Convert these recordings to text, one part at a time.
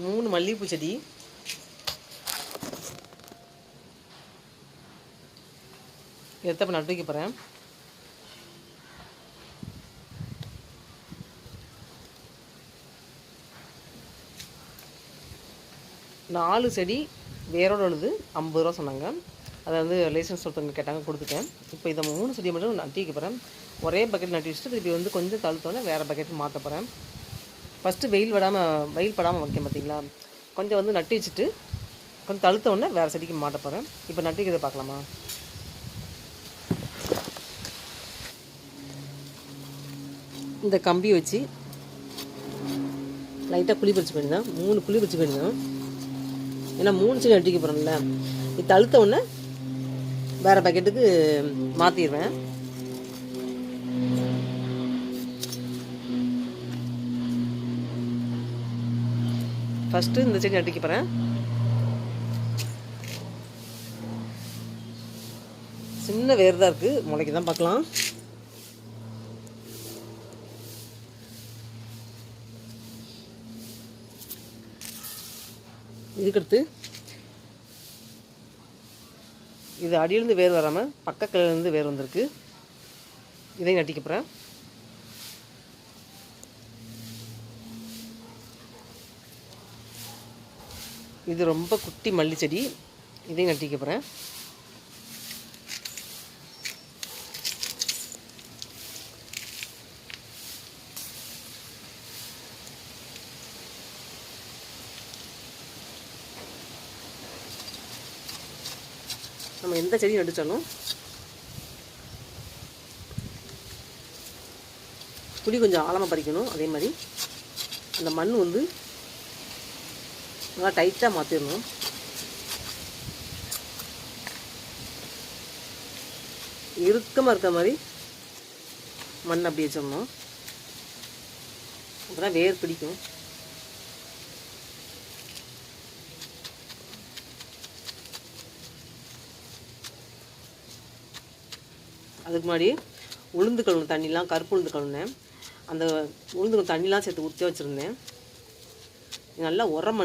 மூணு மல்லிகைப்பூ செடி. எடுத்த இப்போ நட்டு வைக்க போகிறேன் நாலு செடி வேரோடு உழுது ஐம்பது ரூபா சொன்னாங்க. அதை வந்து லைசன்ஸ் ஒருத்தவங்க கேட்டாங்க கொடுத்துட்டேன். இப்போ இதை மூணு செடியை மட்டும் நட்டி வைக்க போகிறேன் ஒரே பக்கெட் நட்டி வச்சுட்டு திருப்பி வந்து கொஞ்சம் தழுத்தோன்னே வேறு பக்கெட் மாற்ற போகிறேன் ஃபஸ்ட்டு வெயில் விடாமல் வெயில் படாமல் வைக்கேன் பார்த்தீங்களா கொஞ்சம் வந்து நட்டி வச்சுட்டு கொஞ்சம் தழுத்த உடனே வேறு செடிக்கு மாட்ட போகிறேன் இப்போ நட்டிக்கிறத பார்க்கலாமா? இந்த கம்பி வச்சு லைட்டாக குழி பறிச்சு போயிருந்தேன் மூணு குழி பறிச்சு போயிருந்தேன் ஏன்னா மூணு செடி நட்டிக்க போகிறோம்ல இது தழுத்த உடனே வேறு பக்கெட்டுக்கு மாற்றிடுவேன் ஃபஸ்ட்டு இந்த செடி நட்டிக்க போகிறேன் சின்ன வேர் தான் இருக்குது முளைக்கு தான் பார்க்கலாம். இதுக்கடுத்து இது அடியிலேருந்து வேர் வராமல் பக்கக்கிலேருந்து வேர் வந்திருக்கு. இதையும் நட்டிக்கப்புறேன் இது ரொம்ப குட்டி மல்லி செடி. இதையும் நட்டிக்க போகிறேன் நம்ம எந்த செடி நடிச்சாலும் குழி கொஞ்சம் ஆழமாக பறிக்கணும். அதே மாதிரி அந்த மண் வந்து நல்லா டைட்டாக மாற்றிடணும் இறுக்கமாக இருக்கிற மாதிரி மண் அப்படி வச்சிடணும். அப்புறம் வேர் பிடிக்கும். அதுக்கு முன்னாடி உளுந்து கழுவுன தண்ணிலாம் கருப்பு உளுந்து கழுவுனேன் அந்த உளுந்து தண்ணிலாம் சேர்த்து ஊற்றி வச்சுருந்தேன். நல்லா உரம்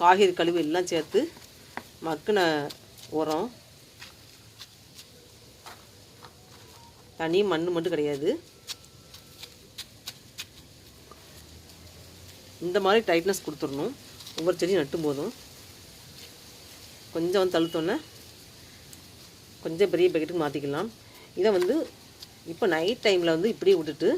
காய்கறி கழிவு எல்லாம் சேர்த்து மக்கின உரம். தனி மண் மட்டும் கிடையாது. இந்த மாதிரி டைட்னஸ் கொடுத்துடணும். ஒவ்வொரு செடியும் நட்டும் போதும். கொஞ்சம் வந்து தழுத்தோன்னே கொஞ்சம் பெரிய பக்கெட்டுக்கு மாற்றிக்கலாம் இதை வந்து இப்போ நைட் டைமில் வந்து இப்படியே விட்டுட்டு